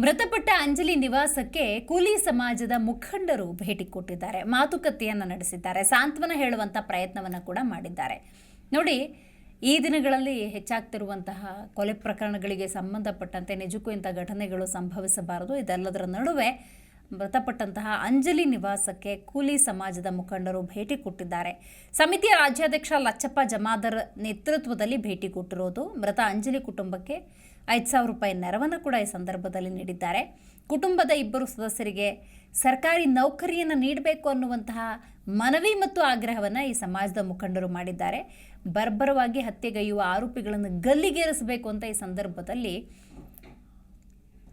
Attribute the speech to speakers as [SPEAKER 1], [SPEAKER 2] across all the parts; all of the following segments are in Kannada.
[SPEAKER 1] ಮೃತಪಟ್ಟ ಅಂಜಲಿ ನಿವಾಸಕ್ಕೆ ಕೂಲಿ ಸಮಾಜದ ಮುಖಂಡರು ಭೇಟಿ ಕೊಟ್ಟಿದ್ದಾರೆ. ಮಾತುಕತೆಯನ್ನು ನಡೆಸಿದ್ದಾರೆ. ಸಾಂತ್ವನ ಹೇಳುವಂಥ ಪ್ರಯತ್ನವನ್ನು ಕೂಡ ಮಾಡಿದ್ದಾರೆ. ನೋಡಿ, ಈ ದಿನಗಳಲ್ಲಿ ಹೆಚ್ಚಾಗ್ತಿರುವಂತಹ ಕೊಲೆ ಪ್ರಕರಣಗಳಿಗೆ ಸಂಬಂಧಪಟ್ಟಂತೆ ನಿಜಕ್ಕೂ ಇಂಥ ಘಟನೆಗಳು ಸಂಭವಿಸಬಾರದು. ಇದೆಲ್ಲದರ ನಡುವೆ ಮೃತಪಟ್ಟಂತಹ ಅಂಜಲಿ ನಿವಾಸಕ್ಕೆ ಕೂಲಿ ಸಮಾಜದ ಮುಖಂಡರು ಭೇಟಿ ಕೊಟ್ಟಿದ್ದಾರೆ. ಸಮಿತಿಯ ರಾಜ್ಯಾಧ್ಯಕ್ಷ ಲಚ್ಚಪ್ಪ ಜಮಾದರ್ ನೇತೃತ್ವದಲ್ಲಿ ಭೇಟಿ ಕೊಟ್ಟಿರೋದು ಮೃತ ಅಂಜಲಿ ಕುಟುಂಬಕ್ಕೆ ಐದು ಸಾವಿರ ರೂಪಾಯಿ ನೆರವನ್ನು ಕೂಡ ಈ ಸಂದರ್ಭದಲ್ಲಿ ನೀಡಿದ್ದಾರೆ. ಕುಟುಂಬದ ಇಬ್ಬರು ಸದಸ್ಯರಿಗೆ ಸರ್ಕಾರಿ ನೌಕರಿಯನ್ನು ನೀಡಬೇಕು ಅನ್ನುವಂತಹ ಮನವಿ ಮತ್ತು ಆಗ್ರಹವನ್ನು ಈ ಸಮಾಜದ ಮುಖಂಡರು ಮಾಡಿದ್ದಾರೆ. ಬರ್ಬರವಾಗಿ ಹತ್ಯೆಗೈಯುವ ಆರೋಪಿಗಳನ್ನು ಗಲ್ಲಿಗೇರಿಸಬೇಕು ಅಂತ ಈ ಸಂದರ್ಭದಲ್ಲಿ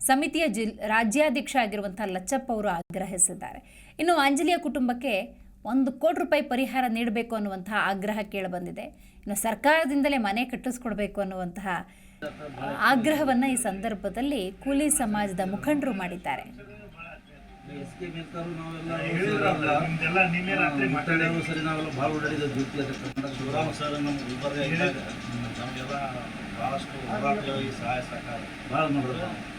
[SPEAKER 1] ಸಮಿತಿಯ ಜಿಲ್, ರಾಜ್ಯಾಧ್ಯಕ್ಷ ಆಗಿರುವಂತಹ ಲಚ್ಚಪ್ಪ ಅವರು ಆಗ್ರಹಿಸಿದ್ದಾರೆ. ಇನ್ನು ಅಂಜಲಿಯ ಕುಟುಂಬಕ್ಕೆ ಒಂದು ಕೋಟಿ ರೂಪಾಯಿ ಪರಿಹಾರ ನೀಡಬೇಕು ಅನ್ನುವಂತಹ ಆಗ್ರಹ ಕೇಳಿಬಂದಿದೆ. ಇನ್ನು ಸರ್ಕಾರದಿಂದಲೇ ಮನೆ ಕಟ್ಟಿಸ್ಕೊಡ್ಬೇಕು ಅನ್ನುವಂತಹ ಆಗ್ರಹವನ್ನು ಈ ಸಂದರ್ಭದಲ್ಲಿ ಕೂಲಿ ಸಮಾಜದ ಮುಖಂಡರು ಮಾಡಿದ್ದಾರೆ.
[SPEAKER 2] ಸಹಾಯ ಸಹಕಾರ
[SPEAKER 3] ಮಾಡಿದ್ರು